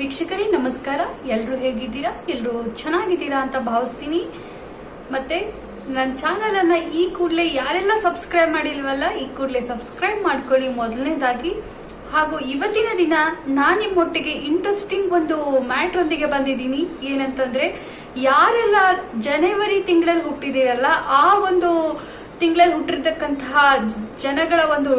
ವೀಕ್ಷಕರೇ, ನಮಸ್ಕಾರ. ಎಲ್ಲರೂ ಹೇಗಿದ್ದೀರಾ? ಎಲ್ಲರೂ ಚೆನ್ನಾಗಿದ್ದೀರಾ ಅಂತ ಭಾವಿಸ್ತೀನಿ. ಮತ್ತೆ ನನ್ನ ಚಾನಲನ್ನು ಈ ಕೂಡಲೇ ಯಾರೆಲ್ಲ ಸಬ್ಸ್ಕ್ರೈಬ್ ಮಾಡಿಲ್ವಲ್ಲ, ಈ ಕೂಡಲೇ ಸಬ್ಸ್ಕ್ರೈಬ್ ಮಾಡ್ಕೊಳ್ಳಿ ಮೊದಲನೇದಾಗಿ. ಹಾಗೂ ಇವತ್ತಿನ ದಿನ ನಾನು ನಿಮ್ಮೊಟ್ಟಿಗೆ ಇಂಟ್ರೆಸ್ಟಿಂಗ್ ಒಂದು ಮ್ಯಾಟ್ರೊಂದಿಗೆ ಬಂದಿದ್ದೀನಿ. ಏನಂತಂದ್ರೆ, ಯಾರೆಲ್ಲ ಜನವರಿ ತಿಂಗಳಲ್ಲಿ ಹುಟ್ಟಿದಿರಲ್ಲ ಆ ಒಂದು ತಿಂಗಳಲ್ಲಿ ಹುಟ್ಟಿರ್ತಕ್ಕಂತಹ ಜನಗಳ ಒಂದು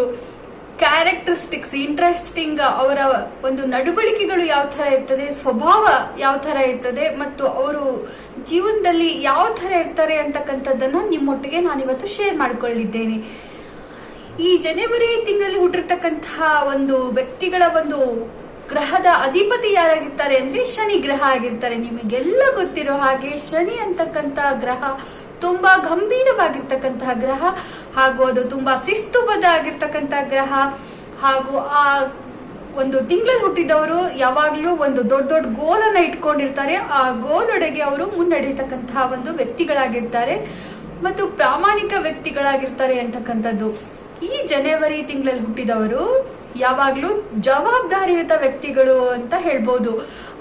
ಕ್ಯಾರೆಕ್ಟರಿಸ್ಟಿಕ್ಸ್ ಇಂಟ್ರೆಸ್ಟಿಂಗ್ ಅವರ ಒಂದು ನಡವಳಿಕೆಗಳು ಯಾವ ಥರ ಇರ್ತದೆ, ಸ್ವಭಾವ ಯಾವ ಥರ ಇರ್ತದೆ ಮತ್ತು ಅವರು ಜೀವನದಲ್ಲಿ ಯಾವ ಥರ ಇರ್ತಾರೆ ಅಂತಕ್ಕಂಥದ್ದನ್ನು ನಿಮ್ಮೊಟ್ಟಿಗೆ ನಾನಿವತ್ತು ಶೇರ್ ಮಾಡಿಕೊಳ್ಳಿದ್ದೇನೆ. ಈ ಜನವರಿ ತಿಂಗಳಲ್ಲಿ ಹುಟ್ಟಿರ್ತಕ್ಕಂತಹ ಒಂದು ವ್ಯಕ್ತಿಗಳ ಒಂದು ಗ್ರಹದ ಅಧಿಪತಿ ಯಾರಾಗಿರ್ತಾರೆ ಅಂದ್ರೆ ಶನಿ ಗ್ರಹ ಆಗಿರ್ತಾರೆ. ನಿಮಗೆಲ್ಲ ಗೊತ್ತಿರೋ ಹಾಗೆ ಶನಿ ಅಂತಕ್ಕಂಥ ಗ್ರಹ ತುಂಬಾ ಗಂಭೀರವಾಗಿರ್ತಕ್ಕಂತಹ ಗ್ರಹ, ಹಾಗೂ ಅದು ತುಂಬಾ ಶಿಸ್ತುಬದ್ಧ ಆಗಿರ್ತಕ್ಕಂತಹ ಗ್ರಹ, ಹಾಗೂ ಆ ಒಂದು ತಿಂಗಳಲ್ಲಿ ಹುಟ್ಟಿದವರು ಯಾವಾಗಲೂ ಒಂದು ದೊಡ್ಡ ದೊಡ್ಡ ಗೋಲನ್ನು ಇಟ್ಕೊಂಡಿರ್ತಾರೆ. ಆ ಗೋಲೊಡೆಗೆ ಅವರು ಮುನ್ನಡೆಯತಕ್ಕಂತಹ ಒಂದು ವ್ಯಕ್ತಿಗಳಾಗಿರ್ತಾರೆ ಮತ್ತು ಪ್ರಾಮಾಣಿಕ ವ್ಯಕ್ತಿಗಳಾಗಿರ್ತಾರೆ ಅಂತಕ್ಕಂಥದ್ದು. ಈ ಜನವರಿ ತಿಂಗಳಲ್ಲಿ ಹುಟ್ಟಿದವರು ಯಾವಾಗಲೂ ಜವಾಬ್ದಾರಿಯುತ ವ್ಯಕ್ತಿಗಳು ಅಂತ ಹೇಳ್ಬೋದು.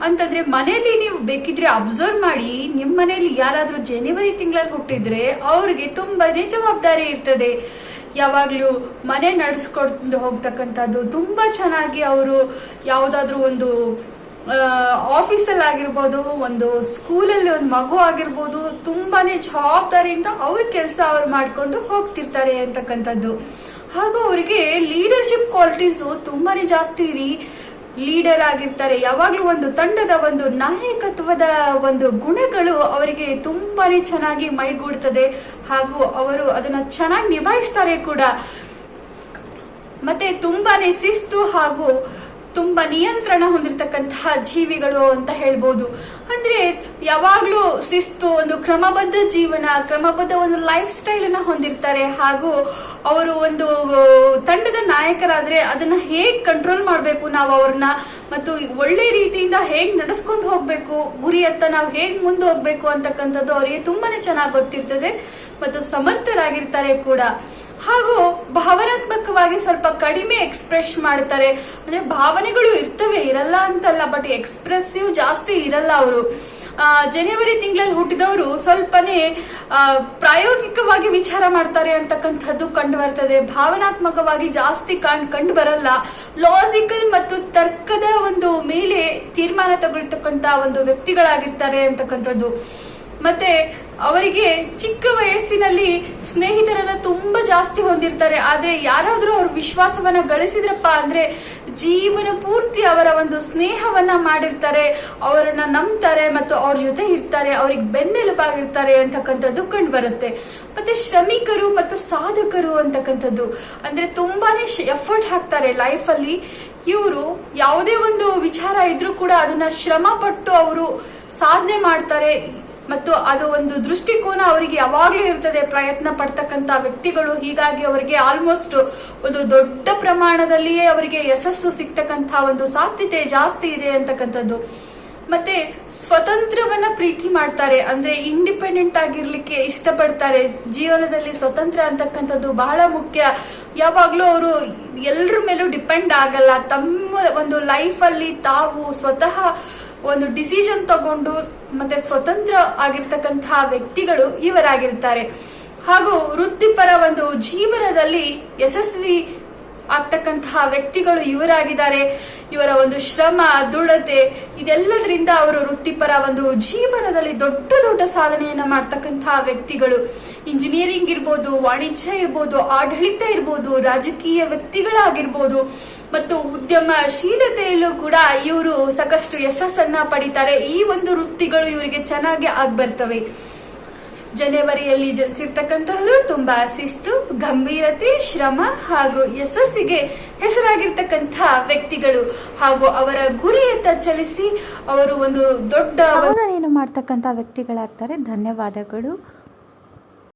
ಅಂತಂದ್ರೆ ಮನೆಯಲ್ಲಿ ನೀವು ಬೇಕಿದ್ರೆ ಅಬ್ಸರ್ವ್ ಮಾಡಿ ನಿಮ್ಮ ಮನೆಯಲ್ಲಿ ಯಾರಾದರೂ ಜನವರಿ ತಿಂಗಳಲ್ಲಿ ಹುಟ್ಟಿದ್ರೆ ಅವ್ರಿಗೆ ತುಂಬಾ ಜವಾಬ್ದಾರಿ ಇರ್ತದೆ. ಯಾವಾಗಲೂ ಮನೆ ನಡೆಸ್ಕೊಂಡು ಹೋಗ್ತಕ್ಕಂಥದ್ದು ತುಂಬ ಚೆನ್ನಾಗಿ ಅವರು ಯಾವುದಾದ್ರೂ ಒಂದು ಆಫೀಸಲ್ಲಿ ಆಗಿರ್ಬೋದು, ಒಂದು ಸ್ಕೂಲಲ್ಲಿ ಒಂದು ಮಗು ಆಗಿರ್ಬೋದು ತುಂಬಾ ಜವಾಬ್ದಾರಿಯಿಂದ ಅವ್ರ ಕೆಲಸ ಅವ್ರು ಮಾಡಿಕೊಂಡು ಹೋಗ್ತಿರ್ತಾರೆ ಅಂತಕ್ಕಂಥದ್ದು. ಹಾಗೂ ಅವರಿಗೆ ಲೀಡರ್ಶಿಪ್ ಕ್ವಾಲಿಟೀಸು ತುಂಬಾ ಜಾಸ್ತಿ ರೀ. ಲೀಡರ್ ಆಗಿರ್ತಾರೆ, ಯಾವಾಗಲೂ ಒಂದು ತಂಡದ ಒಂದು ನಾಯಕತ್ವದ ಒಂದು ಗುಣಗಳು ಅವರಿಗೆ ತುಂಬಾನೇ ಚೆನ್ನಾಗಿ ಮೈಗೂಡ್ತದೆ. ಹಾಗೂ ಅವರು ಅದನ್ನ ಚೆನ್ನಾಗಿ ನಿಭಾಯಿಸ್ತಾರೆ ಕೂಡ. ಮತ್ತೆ ತುಂಬಾನೇ ಶಿಸ್ತು ಹಾಗೂ ತುಂಬಾ ನಿಯಂತ್ರಣ ಹೊಂದಿರತಕ್ಕಂತಹ ಜೀವಿಗಳು ಅಂತ ಹೇಳ್ಬೋದು. ಅಂದ್ರೆ ಯಾವಾಗ್ಲೂ ಶಿಸ್ತು, ಒಂದು ಕ್ರಮಬದ್ಧ ಜೀವನ, ಕ್ರಮಬದ್ಧ ಒಂದು ಲೈಫ್ ಸ್ಟೈಲ್ ಅನ್ನ ಹೊಂದಿರ್ತಾರೆ. ಹಾಗೂ ಅವರು ಒಂದು ತಂಡದ ನಾಯಕರಾದ್ರೆ ಅದನ್ನ ಹೇಗ್ ಕಂಟ್ರೋಲ್ ಮಾಡಬೇಕು ನಾವು ಅವ್ರನ್ನ, ಮತ್ತು ಒಳ್ಳೆ ರೀತಿಯಿಂದ ಹೇಗ್ ನಡೆಸ್ಕೊಂಡು ಹೋಗ್ಬೇಕು ಗುರಿಯತ್ತ ನಾವು ಹೇಗ್ ಮುಂದೆ ಹೋಗ್ಬೇಕು ಅಂತಕ್ಕಂಥದ್ದು ಅವರಿಗೆ ತುಂಬಾನೇ ಚೆನ್ನಾಗಿ ಗೊತ್ತಿರ್ತದೆ. ಮತ್ತು ಸಮರ್ಥರಾಗಿರ್ತಾರೆ ಕೂಡ. ಹಾಗೂ ಭಾವನಾತ್ಮಕವಾಗಿ ಸ್ವಲ್ಪ ಕಡಿಮೆ ಎಕ್ಸ್ಪ್ರೆಸ್ ಮಾಡ್ತಾರೆ. ಅಂದ್ರೆ ಭಾವನೆಗಳು ಇರ್ತವೆ, ಇರಲ್ಲ ಅಂತಲ್ಲ ಬಟ್ ಎಕ್ಸ್ಪ್ರೆಸಿವ್ ಜಾಸ್ತಿ ಇರಲ್ಲ ಅವರು. ಜನವರಿ ತಿಂಗಳಲ್ಲಿ ಹುಟ್ಟಿದವರು ಸ್ವಲ್ಪನೇ ಪ್ರಾಯೋಗಿಕವಾಗಿ ವಿಚಾರ ಮಾಡ್ತಾರೆ ಅಂತಕ್ಕಂಥದ್ದು ಕಂಡು ಬರ್ತದೆ ಭಾವನಾತ್ಮಕವಾಗಿ ಜಾಸ್ತಿ ಕಾಣ್, ಕಂಡು ಬರಲ್ಲ. ಲಾಜಿಕಲ್ ಮತ್ತು ತರ್ಕದ ಒಂದು ಮೇಲೆ ತೀರ್ಮಾನ ತಗೊಳ್ತಕ್ಕಂಥ ಒಂದು ವ್ಯಕ್ತಿಗಳಾಗಿರ್ತಾರೆ ಅಂತಕ್ಕಂಥದ್ದು. ಮತ್ತೆ ಅವರಿಗೆ ಚಿಕ್ಕ ವಯಸ್ಸಿನಲ್ಲಿ ಸ್ನೇಹಿತರನ್ನ ತುಂಬಾ ಜಾಸ್ತಿ ಹೊಂದಿರ್ತಾರೆ. ಆದ್ರೆ ಯಾರಾದರೂ ಅವ್ರ ವಿಶ್ವಾಸವನ್ನ ಗಳಿಸಿದ್ರಪ್ಪ ಅಂದ್ರೆ ಜೀವನ ಪೂರ್ತಿ ಅವರ ಒಂದು ಸ್ನೇಹವನ್ನ ಮಾಡಿರ್ತಾರೆ. ಅವರನ್ನ ನಂಬ್ತಾರೆ ಮತ್ತು ಅವ್ರ ಜೊತೆ ಇರ್ತಾರೆ. ಅವ್ರಿಗೆ ಬೆನ್ನೆಲುಬಾಗಿರ್ತಾರೆ ಅಂತಕ್ಕಂಥದ್ದು ಕಂಡು ಬರುತ್ತೆ ಮತ್ತೆ ಶ್ರಮಿಕರು ಮತ್ತು ಸಾಧಕರು ಅಂತಕ್ಕಂಥದ್ದು. ಅಂದ್ರೆ ತುಂಬಾನೇ ಎಫರ್ಟ್ ಹಾಕ್ತಾರೆ ಲೈಫಲ್ಲಿ ಇವರು ಯಾವುದೇ ಒಂದು ವಿಚಾರ ಇದ್ರೂ ಕೂಡ ಅದನ್ನ ಶ್ರಮ ಪಟ್ಟು ಅವರು ಸಾಧನೆ ಮಾಡ್ತಾರೆ. ಮತ್ತು ಅದು ಒಂದು ದೃಷ್ಟಿಕೋನ ಅವರಿಗೆ ಯಾವಾಗಲೂ ಇರ್ತದೆ. ಪ್ರಯತ್ನ ಪಡ್ತಕ್ಕಂಥ ವ್ಯಕ್ತಿಗಳು ಹೀಗಾಗಿ ಅವರಿಗೆ ಆಲ್ಮೋಸ್ಟ್ ಒಂದು ದೊಡ್ಡ ಪ್ರಮಾಣದಲ್ಲಿಯೇ ಅವರಿಗೆ ಯಶಸ್ಸು ಸಿಗ್ತಕ್ಕಂಥ ಒಂದು ಸಾಧ್ಯತೆ ಜಾಸ್ತಿ ಇದೆ ಅಂತಕ್ಕಂಥದ್ದು. ಮತ್ತೆ ಸ್ವತಂತ್ರವನ್ನ ಪ್ರೀತಿ ಮಾಡ್ತಾರೆ, ಅಂದ್ರೆ ಇಂಡಿಪೆಂಡೆಂಟ್ ಆಗಿರ್ಲಿಕ್ಕೆ ಇಷ್ಟಪಡ್ತಾರೆ. ಜೀವನದಲ್ಲಿ ಸ್ವತಂತ್ರ ಅಂತಕ್ಕಂಥದ್ದು ಬಹಳ ಮುಖ್ಯ. ಯಾವಾಗಲೂ ಅವರು ಎಲ್ಲರ ಮೇಲೂ ಡಿಪೆಂಡ್ ಆಗಲ್ಲ. ತಮ್ಮ ಒಂದು ಲೈಫಲ್ಲಿ ತಾವು ಸ್ವತಃ ಒಂದು ಡಿಸಿಷನ್ ತಗೊಂಡು ಮತ್ತೆ ಸ್ವತಂತ್ರ ಆಗಿರ್ತಕ್ಕಂತಹ ವ್ಯಕ್ತಿಗಳು ಇವರಾಗಿರ್ತಾರೆ. ಹಾಗೂ ವೃತ್ತಿಪರ ಒಂದು ಜೀವನದಲ್ಲಿ ಯಶಸ್ವಿ ಆಗ್ತಕ್ಕಂತಹ ವ್ಯಕ್ತಿಗಳು ಇವರಾಗಿದ್ದಾರೆ. ಇವರ ಒಂದು ಶ್ರಮ, ದೃಢತೆ, ಇದೆಲ್ಲದರಿಂದ ಅವರು ವೃತ್ತಿಪರ ಒಂದು ಜೀವನದಲ್ಲಿ ದೊಡ್ಡ ದೊಡ್ಡ ಸಾಧನೆಯನ್ನು ಮಾಡ್ತಕ್ಕಂತಹ ವ್ಯಕ್ತಿಗಳು. ಇಂಜಿನಿಯರಿಂಗ್ ಇರ್ಬೋದು, ವಾಣಿಜ್ಯ ಇರ್ಬೋದು, ಆಡಳಿತ ಇರ್ಬೋದು, ರಾಜಕೀಯ ವ್ಯಕ್ತಿಗಳಾಗಿರ್ಬೋದು, ಮತ್ತು ಉದ್ಯಮಶೀಲತೆಯಲ್ಲೂ ಕೂಡ ಇವರು ಸಾಕಷ್ಟು ಯಶಸ್ಸನ್ನ ಪಡಿತಾರೆ. ಈ ಒಂದು ವೃತ್ತಿಗಳು ಇವರಿಗೆ ಚೆನ್ನಾಗಿ ಆಗ್ಬರ್ತವೆ. ಜನವರಿಯಲ್ಲಿ ಜನಿಸಿರ್ತಕ್ಕಂತಹವರು ತುಂಬಾ ಶಿಸ್ತು, ಗಂಭೀರತೆ, ಶ್ರಮ ಹಾಗೂ ಯಶಸ್ಸಿಗೆ ಹೆಸರಾಗಿರ್ತಕ್ಕಂತಹ ವ್ಯಕ್ತಿಗಳು. ಹಾಗೂ ಅವರ ಗುರಿಯತ್ತ ಚಲಿಸಿ ಅವರು ಒಂದು ದೊಡ್ಡ ಏನು ಮಾಡ್ತಕ್ಕಂಥ ವ್ಯಕ್ತಿಗಳಾಗ್ತಾರೆ. ಧನ್ಯವಾದಗಳು.